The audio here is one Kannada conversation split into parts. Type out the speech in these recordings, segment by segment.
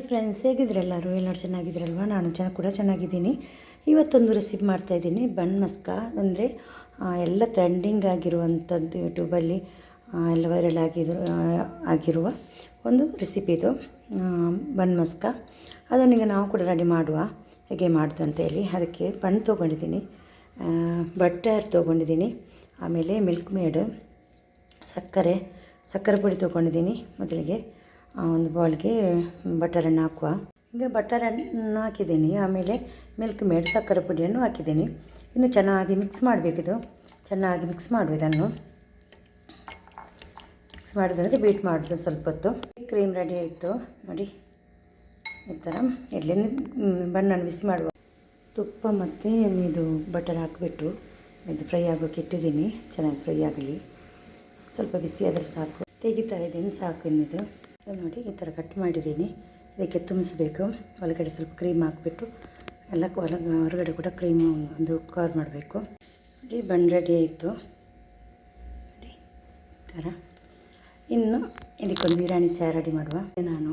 ಹಾಯ್ ಫ್ರೆಂಡ್ಸ್ ಹೇಗಿದ್ರೆ ಎಲ್ಲರೂ ಚೆನ್ನಾಗಿದ್ರಲ್ವ? ನಾನು ಚೆನ್ನಾಗಿ ಕೂಡ ಚೆನ್ನಾಗಿದ್ದೀನಿ. ಇವತ್ತೊಂದು ರೆಸಿಪಿ ಮಾಡ್ತಾಯಿದ್ದೀನಿ ಬನ್ ಮಸ್ಕ, ಅಂದರೆ ಎಲ್ಲ ಟ್ರೆಂಡಿಂಗ್ ಆಗಿರುವಂಥದ್ದು ಯೂಟ್ಯೂಬಲ್ಲಿ ಎಲ್ಲ ವೈರಲ್ ಆಗಿದ್ರು ಆಗಿರುವ ಒಂದು ರೆಸಿಪಿ ಇದು. ಬನ್ ಮಸ್ಕ. ಅದನ್ನು ಈಗ ನಾವು ಕೂಡ ರೆಡಿ ಮಾಡುವ. ಹೇಗೆ ಮಾಡೋದು ಅಂತೇಳಿ ಅದಕ್ಕೆ ಬನ್ ತೊಗೊಂಡಿದ್ದೀನಿ. ಬಟರ್ ತೊಗೊಂಡಿದ್ದೀನಿ. ಆಮೇಲೆ ಮಿಲ್ಕ್ ಮೇಡ್ ಸಕ್ಕರೆ ಸಕ್ಕರೆ ಪುಡಿ ತೊಗೊಂಡಿದ್ದೀನಿ ಮೊದಲಿಗೆ. ಒಂದು ಬೌಲ್ಗೆ ಬಟರನ್ನು ಹಾಕುವ. ಬಟರ್ ಬಟರನ್ನು ಹಾಕಿದ್ದೀನಿ. ಆಮೇಲೆ ಮಿಲ್ಕ್ ಮೇಡ್ ಸಕ್ಕರೆ ಪುಡಿಯನ್ನು ಹಾಕಿದ್ದೀನಿ. ಇನ್ನು ಚೆನ್ನಾಗಿ ಮಿಕ್ಸ್ ಮಾಡಬೇಕಿದು. ಚೆನ್ನಾಗಿ ಮಿಕ್ಸ್ ಮಾಡುವ ಇದನ್ನು. ಮಿಕ್ಸ್ ಮಾಡಿದ್ರೆ ಬೀಟ್ ಮಾಡೋದು ಸ್ವಲ್ಪ ಹೊತ್ತು. ಕ್ರೀಮ್ ರೆಡಿ ಆಯಿತು. ನೋಡಿ, ಈ ಥರ ಎಲ್ಲಿಂದ ಬಣ್ಣ ಬಿಸಿ ಮಾಡುವ. ತುಪ್ಪ ಮತ್ತು ಇದು ಬಟರ್ ಹಾಕಿಬಿಟ್ಟು ಇದು ಫ್ರೈ ಆಗೋಕೆ ಇಟ್ಟಿದ್ದೀನಿ. ಚೆನ್ನಾಗಿ ಫ್ರೈ ಆಗಲಿ. ಸ್ವಲ್ಪ ಬಿಸಿ ಆದರೆ ಸಾಕು. ತೆಗಿತಾ ಇದ್ದೀನಿ, ಸಾಕು ಇನ್ನಿದು. ನೋಡಿ ಈ ಥರ ಕಟ್ ಮಾಡಿದ್ದೀನಿ. ಇದಕ್ಕೆ ತುಂಬಿಸ್ಬೇಕು. ಒಳಗಡೆ ಸ್ವಲ್ಪ ಕ್ರೀಮ್ ಹಾಕ್ಬಿಟ್ಟು ಎಲ್ಲ ಹೊಲ ಹೊರಗಡೆ ಕೂಡ ಕ್ರೀಮ್ ಒಂದು ಕವರ್ ಮಾಡಬೇಕು. ನೋಡಿ ಬನ್ ರೆಡಿ ಆಯಿತು. ನೋಡಿ, ಈ ಥರ. ಇನ್ನು ಇದಕ್ಕೊಂದು ಇರಾಣಿ ಚಹಾ ರೆಡಿ ಮಾಡುವ. ನಾನು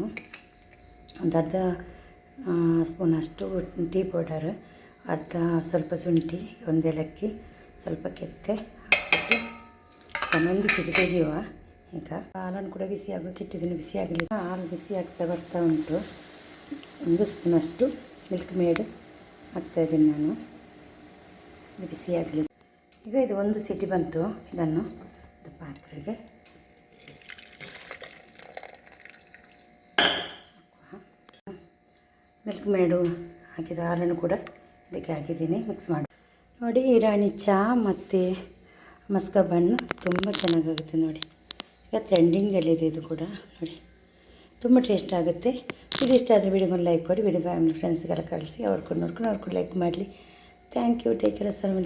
ಒಂದು ಅರ್ಧ ಸ್ಪೂನ್ ಅಷ್ಟು ಟೀ ಪೌಡರ್ ಅರ್ಧ ಸ್ವಲ್ಪ ಶುಂಠಿ, ಒಂದು ಏಲಕ್ಕಿ, ಸ್ವಲ್ಪ ಕೆತ್ತೆ ಹಾಕ್ಬಿಟ್ಟು ಒಂದು ಸಿಡಿ ಈಗ ಹಾಲನ್ನು ಕೂಡ ಬಿಸಿ ಆಗೋಕೆ ಇಟ್ಟಿದ್ದೀನಿ. ಬಿಸಿ ಆಗಲಿ ಹಾಲು ಬಿಸಿ ಆಗ್ತಾ ಬರ್ತಾ ಉಂಟು. ಒಂದು ಸ್ಪೂನಷ್ಟು ಮಿಲ್ಕ್ ಮೇಡ್ ಹಾಕ್ತಾಯಿದ್ದೀನಿ ನಾನು. ಬಿಸಿ ಆಗಲಿ ಈಗ ಇದು ಒಂದು ಸಿಟಿ ಬಂತು. ಇದನ್ನು ಇದು ಪಾತ್ರೆಗೆ ಮಿಲ್ಕ್ ಮೇಡು ಹಾಕಿದ ಹಾಲನ್ನು ಕೂಡ ಇದಕ್ಕೆ ಹಾಕಿದ್ದೀನಿ. ಮಿಕ್ಸ್ ಮಾಡಿ. ನೋಡಿ ಇರಾಣಿ ಚಹಾ ಮತ್ತು ಮಸ್ಕ ಬಣ್ಣು ತುಂಬ ಚೆನ್ನಾಗಾಗುತ್ತೆ ನೋಡಿ. ಈಗ ಟ್ರೆಂಡಿಂಗಲ್ಲಿದೆ ಇದು ಕೂಡ, ನೋಡಿ. ತುಂಬ ಟೇಸ್ಟ್ ಆಗುತ್ತೆ. ಇದು ಇಷ್ಟ ಆದರೆ ವಿಡಿಯೋಗೊಂದು ಲೈಕ್ ಕೊಡಿ ವಿಡಿಯೋ ಫ್ಯಾಮಿಲಿ ಫ್ರೆಂಡ್ಸ್ಗೆಲ್ಲ ಕಳಿಸಿ, ಅವ್ರು ಕೂಡ ನೋಡ್ಕೊಂಡು ಅವ್ರು ಲೈಕ್ ಮಾಡಲಿ. Thank you take care ಅಸ್ಸಲಾಮ್